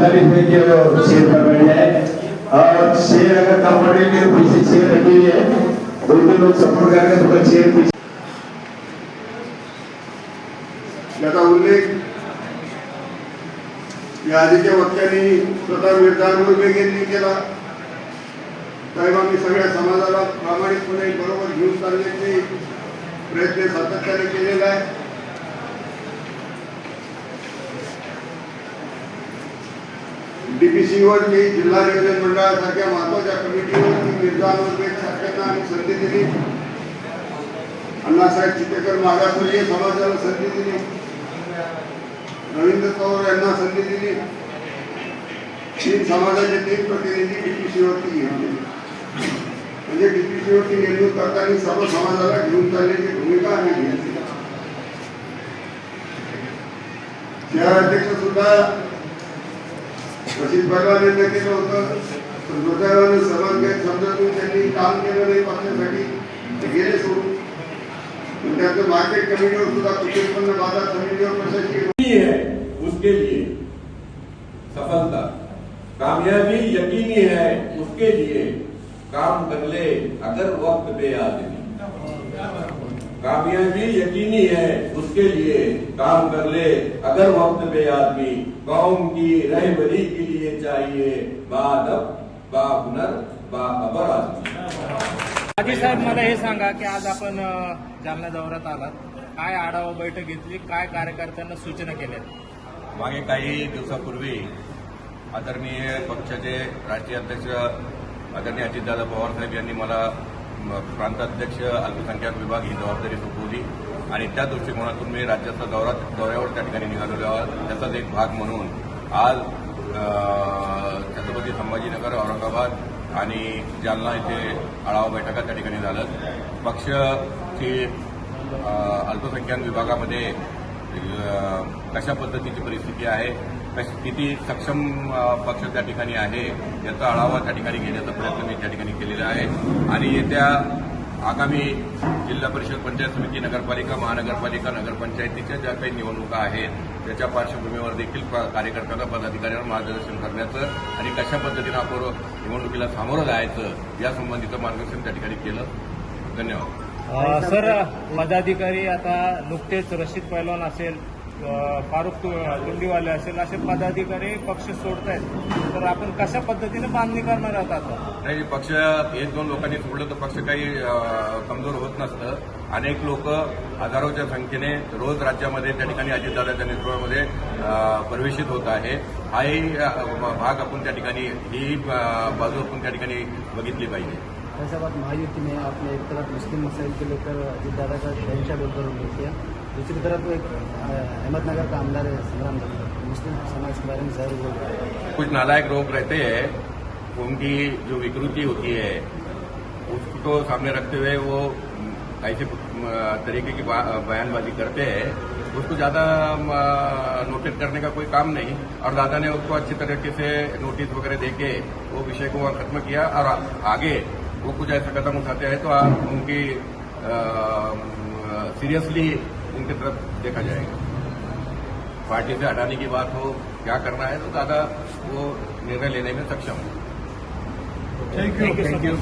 सभी लोग से गुजारिश शेयर कर रहे हैं और शेयर अगर कंफर्टेबल पीछे शेयर रखी हुई है दो लोग सपोर्ट करके थोड़ा शेयर पीछे याचा उल्लेख या आधीच्या वक्त्यांनी स्वतः विरोधांवर यांनी केला. साहेबांनी सगळ्या समाजाला प्रामाणिकपणे बरोबर घेऊन चालण्याचे प्रयत्न सातत्याने केले. डीपीसीवर डीपीसीवरती जिल्हा नियोजन मंडळासारख्या महत्त्वाच्या कमिटीवरती मिर्झांवर बेग सारख्यांना आम्ही संधी दिली. अण्णासाहेब चितेकर मागासवर्गीय समाजाला संधी दिली. रवींद्र पवार यांना संधी दिली. तीन समाजाचे तीन प्रतिनिधी डीपीसीवरती घेतले म्हणजे डीपीसीवरती नेमणूक करताना सर्व समाजाला घेऊन चालण्याची भूमिका आम्ही घेतली. शहर अध्यक्ष सुद्धा पहलवान यांना केलं होतं पण दुर्दैवानं सर्वांकडे समजून त्यांनी काम केलं नाही ते गेले सोडून त्याचं मार्केट कमिटीवर सुद्धा कृषी उत्पन्न बाज़ार समितीवर प्रशासकीय है, उसके लिए सफलता। कामयाबी यकीनी है, उसके लिए काम कर ले अगर वक्त पे आदमी कामयाबी यकीनी है उसके लिए काम कर ले। अगर वक्त पे आदमी कौम की रहबरी के लिए चाहिए बादब बाहुनर बाखबर आदमी। आजी साहेब मला हे सांगा की आज आपण जालना दौऱ्यात आलात. काय आढावा बैठक घेतली? काय कार्यकर्त्यांना सूचना केल्या? मागे काही दिवसापूर्वी आदरणीय पक्षाचे राष्ट्रीय अध्यक्ष आदरणीय अजितदादा पवार साहेब यांनी मला प्रांताध्यक्ष अल्पसंख्याक विभाग ही जबाबदारी सोपवली. आणि त्या दृष्टिकोनातून मी राज्याचा दौरा दौऱ्यावर त्या ठिकाणी निघालेलो आहोत. त्याचाच एक भाग म्हणून आज छत्रपती संभाजीनगर औरंगाबाद आणि जालना इथे आढावा बैठका त्या ठिकाणी झालं पक्षची अल्पसंख्याक विभागामध्ये कशा पद्धतीची परिस्थिती आहे किती सक्षम पक्ष त्या ठिकाणी आहे याचा आढावा त्या ठिकाणी घेण्याचा प्रयत्न मी त्या ठिकाणी केलेला आहे. आणि येत्या आगामी जिल्हा परिषद पंचायत समिती नगरपालिका महानगरपालिका नगरपंचायतीच्या ज्या काही निवडणुका आहेत त्याच्या पार्श्वभूमीवर देखील प- कार्यकर्त्यांना पदाधिकाऱ्यांना मार्गदर्शन करण्याचं आणि कशा पद्धतीनं आपण निवडणुकीला सामोरं जायचं यासंबंधीचं मार्गदर्शन त्या ठिकाणी केलं. धन्यवाद. सर पदाधिकारी आता नुकतेच रशीद पैलवान असेल. फारुख तु- तुंडीवाले असेल असे पदाधिकारी पक्ष सोडतायत. तर आपण कशा पद्धतीने बांधणी करणार आहोत आता? नाही पक्ष एक दोन लोकांनी सोडलं तर पक्ष काही कमजोर होत नसतं. अनेक लोक हजारोच्या संख्येने रोज राज्यामध्ये त्या ठिकाणी अजितदादाच्या नेतृत्वामध्ये प्रवेशित होत आहे. हाही भाग आपण त्या ठिकाणी ही बाजू आपण त्या ठिकाणी बघितली पाहिजे. ऐसा बात महायुति में आपने एक तरफ मुस्लिम मसाइल को लेकर अजीत दादा का शहनशाह बोलकर उल्लेख किया दूसरी तरफ़ एक अहमदनगर का आमदार है संग्राम मुस्लिम समाज के बारे में जहर बोल रहा है। कुछ नालायक लोग रहते हैं, उनकी जो विकृति होती है, उसको सामने रखते हुए वो ऐसे तरीके की बयानबाजी करते हैं। उसको ज़्यादा नोटिस करने का कोई काम नहीं। और दादा ने उसको अच्छी तरीके से नोटिस वगैरह देके वो विषय को खत्म किया और आगे वो कुछ ऐसा कदम उठाते हैं तो आप उनकी सीरियसली उनकी तरफ़ देखा जाएगा। पार्टी से हटाने की बात हो क्या करना है तो दादा वो निर्णय लेने में सक्षम हो। थँक्यू